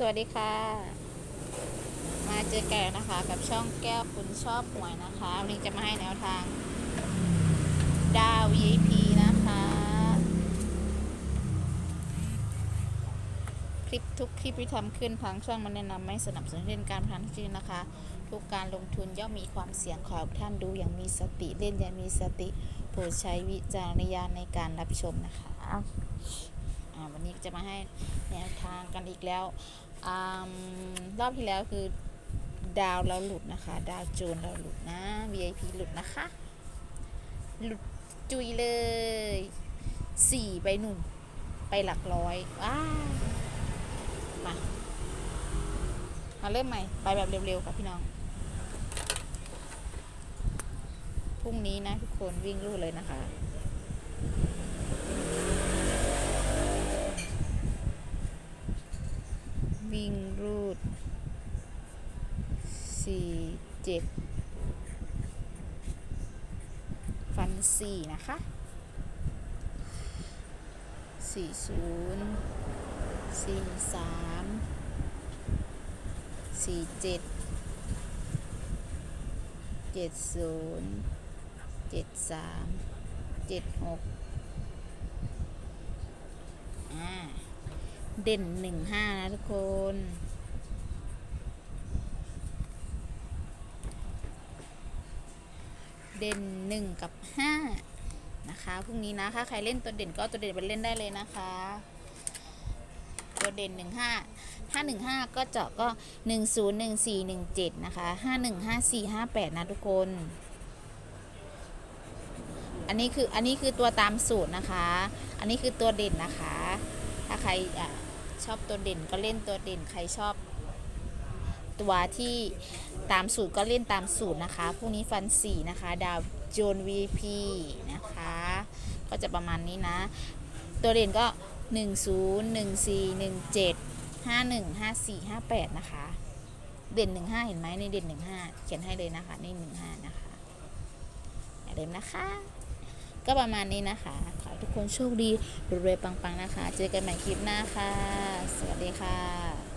สวัสดีค่ะ มาเจอแก่นะคะ กับช่องแก้วคุณชอบหวยนะคะวันนี้จะมาให้แนวทาง ดาว VIP นะคะ คลิปทุกคลิปที่ทำขึ้นทางช่องมันแนะนำไม่สนับสนุนเล่นการพนันทุกชนิดนะคะ ทุกการลงทุนย่อมมีความเสี่ยงขอท่านดูอย่างมีสติเล่นอย่างมีสติโปรดใช้วิจารณญาณในการรับชมนะคะวันนี้จะมาให้แนวทางกันอีกแล้ว อรอบที่แล้วคือดาวเราหลุดนะคะ ดาวโจนเราหลุดนะ VIP หลุดนะคะ หลุดจุยเลยสี่ไปหนุ่นไปหลักร้อยว้ามามาเริ่มใหม่ ไปแบบเร็วๆค่ะพี่น้องพรุ่งนี้นะทุกคนวิ่งลู่เลยนะคะ วิ่งรูดสี่เจ็ดฟันสี่นะคะสี่ศูนย์สี่สามสี่เจ็ดเจ็ดศูนย์เจ็ดสามเจ็ดหกอ่า เด่นหนึ่งห้านะทุกคน เด่นหนึ่งกับห้านะคะพรุ่งนี้นะถ้าใครเล่นตัวเด่นก็ตัวเด่นไปเล่นได้เลยนะคะ ตัวเด่นหนึ่งห้าถ้าหนึ่งห้าก็เจาะก็หนึ่งศูนย์หนึ่งสี่หนึ่งเจ็ดนะคะห้าหนึ่งห้าสี่ห้าแปดนะทุกคน อันนี้คืออันนี้คือตัวตามสูตรนะคะ อันนี้คือตัวเด่นนะคะ ถ้าใครอ ชอบตัวเด่นก็เล่นตัวเด่น ใครชอบ ตัวที่ตามสูตรก็เล่นตามสูตรนะคะพรุ่งนี้ฟันสี่นะคะ ดาวโจน VP นะคะ ก็จะประมาณนี้นะ ตัวเด่นก็ 1 0 1 4 1 7 5 1 5 4 5 8 นะคะ เด่น 15 เห็นไหมในเด่น 15 เขียนให้เลยนะคะใน15 นะคะอย่าลืมนะคะ ก็ประมาณนี้นะคะ ขอให้ทุกคนโชคดีรวยๆปังๆนะคะ เจอกันใหม่คลิปหน้าค่ะ สวัสดีค่ะ